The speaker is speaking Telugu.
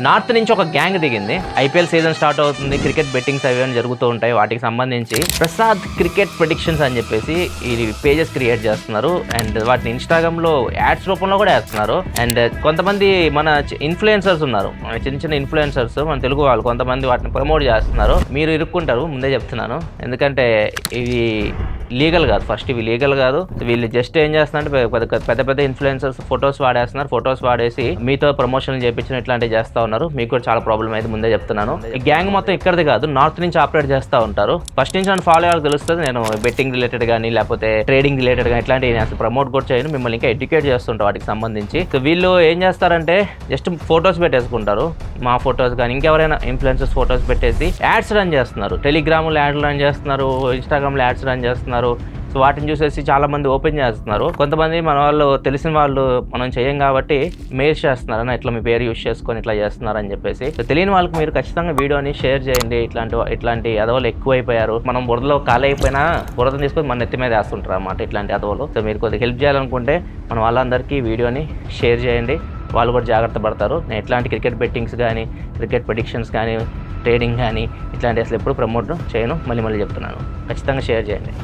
నార్త్ నుంచి ఒక గ్యాంగ్ దిగింది. ఐపీఎల్ సీజన్ స్టార్ట్ అవుతుంది. క్రికెట్ బెట్టింగ్స్ అవి జరుగుతూ ఉంటాయి వాటికి సంబంధించి ప్రసాద్ క్రికెట్ ప్రిడిక్షన్స్ అని చెప్పేసి ఈ పేజెస్ క్రియేట్ చేస్తున్నారు. అండ్ వాటిని ఇన్స్టాగ్రామ్లో యాడ్స్ రూపంలో కూడా వేస్తున్నారు. అండ్ కొంతమంది మన ఇన్ఫ్లుయెన్సర్స్ ఉన్నారు. మన చిన్న చిన్న ఇన్ఫ్లుయెన్సర్స్ మన తెలుగు వాళ్ళు కొంతమంది వాటిని ప్రమోట్ చేస్తున్నారు. మీరు ఇరుక్కుంటారు. ముందే చెప్తున్నాను. ఎందుకంటే ఇవి లీగల్ కాదు ఫస్ట్ ఇవి లీగల్ కాదు. వీళ్ళు జస్ట్ ఏం చేస్తున్నారంటే పెద్ద పెద్ద- పెద్ద ఇన్ఫ్లుయెన్సర్స్ ఫొటోస్ వాడేస్తున్నారు. ఫొటోస్ వాడేసి మీతో ప్రమోషన్ చేయించిన ఇట్లాంటివి చేస్తా ఉన్నారు. మీకు కూడా చాలా ప్రాబ్లం అయితే ముందే చెప్తున్నాను. గ్యాంగ్ మొత్తం ఇక్కడిది కాదు నార్త్ నుంచి ఆపరేట్ చేస్తూ ఉంటారు. ఫస్ట్ నుంచి నన్ను ఫాలో అయ్యారు తెలుస్తుంది నేను బెట్టింగ్ రిలేటెడ్ కానీ లేకపోతే ట్రేడింగ్ రిలేటెడ్ కానీ ఇట్లాంటివి నేను అసలు ప్రమోట్ కూడా చేయను. మిమ్మల్ని ఇంకా ఎడ్యుకేట్ చేస్తుంటారు వాటికి సంబంధించి. వీళ్ళు ఏం చేస్తారంటే జస్ట్ ఫొటోస్ పెట్టేసుకుంటారు. మా ఫొటోస్ కానీ ఇంకెవరైనా ఇన్ఫ్లుయెన్సర్స్ ఫొటోస్ పెట్టేసి యాడ్స్ రన్ చేస్తున్నారు. టెలిగ్రామ్లో యాడ్ రన్ చేస్తున్నారు ఇన్స్టాగ్రామ్లో యాడ్స్ రన్ చేస్తున్నారు. సో వాటిని చూసేసి చాలామంది ఓపెన్ చేస్తున్నారు. కొంతమంది మన వాళ్ళు తెలిసిన వాళ్ళు మనం చేయం కాబట్టి మెయిల్ చేస్తున్నారు అన్న ఇట్లా మీ పేరు యూస్ చేసుకొని ఇట్లా చేస్తున్నారని చెప్పేసి. సో తెలియని వాళ్ళకి మీరు ఖచ్చితంగా వీడియోని షేర్ చేయండి. ఇట్లాంటి ఇట్లాంటి అదవలు ఎక్కువైపోయారు. మనం బురదలో కాలైపోయినా అయిపోయినా బురద తీసుకొని మన నెత్తి మీద వేస్తుంటారు అన్నమాట ఇట్లాంటి అదవలు సో మీరు కొద్దిగా హెల్ప్ చేయాలనుకుంటే మన వాళ్ళందరికీ వీడియోని షేర్ చేయండి. వాళ్ళు కూడా జాగ్రత్త పడతారు. నేను ఎట్లాంటి క్రికెట్ బెట్టింగ్స్ కానీ క్రికెట్ ప్రొడిక్షన్స్ కానీ ట్రేడింగ్ కానీ ఇట్లాంటి అసలు ఎప్పుడు ప్రమోట్ చేయను. మళ్ళీ మళ్ళీ చెప్తున్నాను. ఖచ్చితంగా షేర్ చేయండి.